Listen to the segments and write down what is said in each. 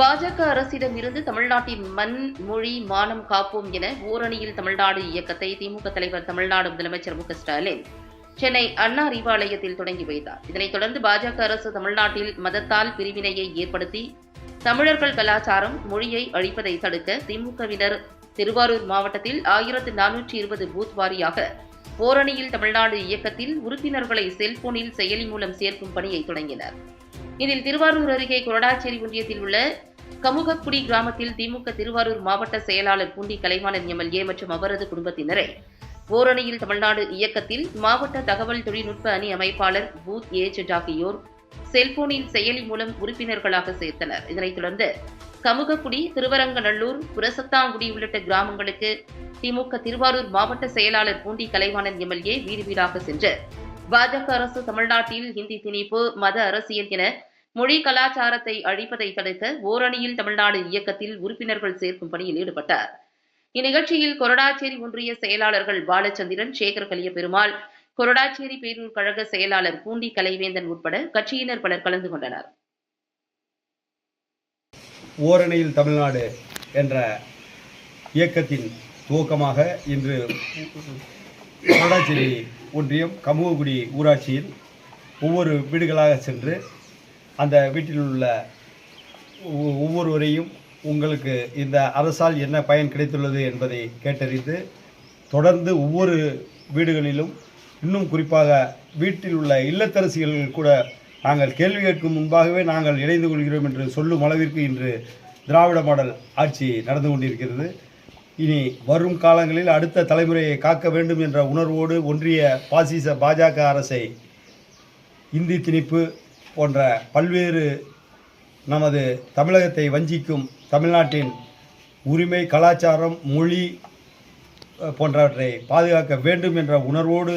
பாஜக அரசிடம் இருந்து தமிழ்நாட்டின் மண் மொழி மானம் காப்போம் என ஓரணியில் தமிழ்நாடு இயக்கத்தை திமுக தலைவர் தமிழ்நாடு முதலமைச்சர் மு ஸ்டாலின் சென்னை அண்ணா அறிவாலயத்தில் தொடங்கி வைத்தார். இதனைத் தொடர்ந்து பாஜக அரசு தமிழ்நாட்டில் மதத்தால் பிரிவினையை ஏற்படுத்தி தமிழர்கள் கலாச்சாரம் மொழியை அழிப்பதை தடுக்க திமுகவினர் திருவாரூர் மாவட்டத்தில் ஆயிரத்து நானூற்றி இருபது பூத் வாரியாக ஓரணியில் தமிழ்நாடு இயக்கத்தில் உறுப்பினர்களை செல்போனில் செயலி மூலம் சேர்க்கும் பணியை தொடங்கினர். இதில் திருவாரூர் அருகே கொரடாச்சேரி ஒன்றியத்தில் உள்ள கமுகக்குடி கிராமத்தில் திமுக திருவாரூர் மாவட்ட செயலாளர் பூண்டி கலைவாணன் எம்எல்ஏ மற்றும் அவரது குடும்பத்தினரை. ஓரணியில் தமிழ்நாடு இயக்கத்தில் மாவட்ட தகவல் தொழில்நுட்ப அணி அமைப்பாளர் பூத் ஏஜென்ட் ஆகியோர் செல்போனில் செயலி மூலம் உறுப்பினர்களாக சேர்த்தனர். இதனைத் தொடர்ந்து கமுகக்குடி திருவரங்கநல்லூர் புரசத்தாங்குடி உள்ளிட்ட கிராமங்களுக்கு திமுக திருவாரூர் மாவட்ட செயலாளர் பூண்டி கலைவாணன் எம்எல்ஏ வீடு வீடாக சென்று பாஜக அரசு தமிழ்நாட்டில் ஹிந்தி திணிப்பு மத அரசியல் என மொழி கலாச்சாரத்தை அழிப்பதை தடுக்க ஓரணியில் தமிழ்நாடு இயக்கத்தில் உறுப்பினர்கள் சேர்க்கும் பணியில் ஈடுபட்டார். இந்நிகழ்ச்சியில் கொரடாச்சேரி ஒன்றிய செயலாளர்கள் பாலச்சந்திரன் சேகர் கலிய பெருமாள் கொரடாச்சேரி பேரூர் கழக செயலாளர் பூண்டி கலைவேந்தன் உட்பட கட்சியினர் பலர் கலந்து கொண்டனர். ஓரணியில் தமிழ்நாடு என்ற இயக்கத்தின் துவக்கமாக இன்று கொரடாச்சேரி ஒன்றியம் கமுககுடி ஊராட்சியில் ஒவ்வொரு வீடுகளாக சென்று அந்த வீட்டில் உள்ள ஒவ்வொருவரையும் உங்களுக்கு இந்த அரசால் என்ன பயன் கிடைத்துள்ளது என்பதை கேட்டறிந்து தொடர்ந்து ஒவ்வொரு வீடுகளிலும் இன்னும் குறிப்பாக வீட்டில் உள்ள இல்லத்தரசிகள் கூட நாங்கள் கேள்வி கேட்கும் முன்பாகவே நாங்கள் இணைந்து கொள்கிறோம் என்று சொல்லும் அளவிற்கு இன்று திராவிட மாடல் ஆட்சி நடந்து கொண்டிருக்கிறது. இனி வரும் காலங்களில் அடுத்த தலைமுறையை காக்க வேண்டும் என்ற உணர்வோடு ஒன்றிய பாசிச பாஜக அரசை இந்தி திணிப்பு போன்ற பல்வேறு நமது தமிழகத்தை வஞ்சிக்கும் தமிழ்நாட்டின் உரிமை கலாச்சாரம் மொழி போன்றவற்றை பாதுகாக்க வேண்டும் என்ற உணர்வோடு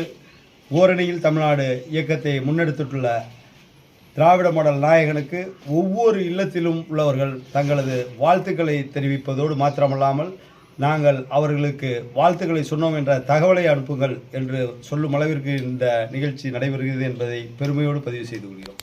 ஓரணியில் தமிழ்நாடு இயக்கத்தை முன்னெடுத்துள்ள திராவிட மாடல் நாயகனுக்கு ஒவ்வொரு இல்லத்திலும் உள்ளவர்கள் தங்களது வாழ்த்துக்களை தெரிவிப்பதோடு மாத்திரமல்லாமல் நாங்கள் அவர்களுக்கு வாழ்த்துக்களை சொன்னோம் என்ற தகவலை அனுப்புங்கள் என்று சொல்லும் அளவிற்கு இந்த நிகழ்ச்சி நடைபெறுகிறது என்பதை பெருமையோடு பதிவு செய்து கொள்கிறோம்.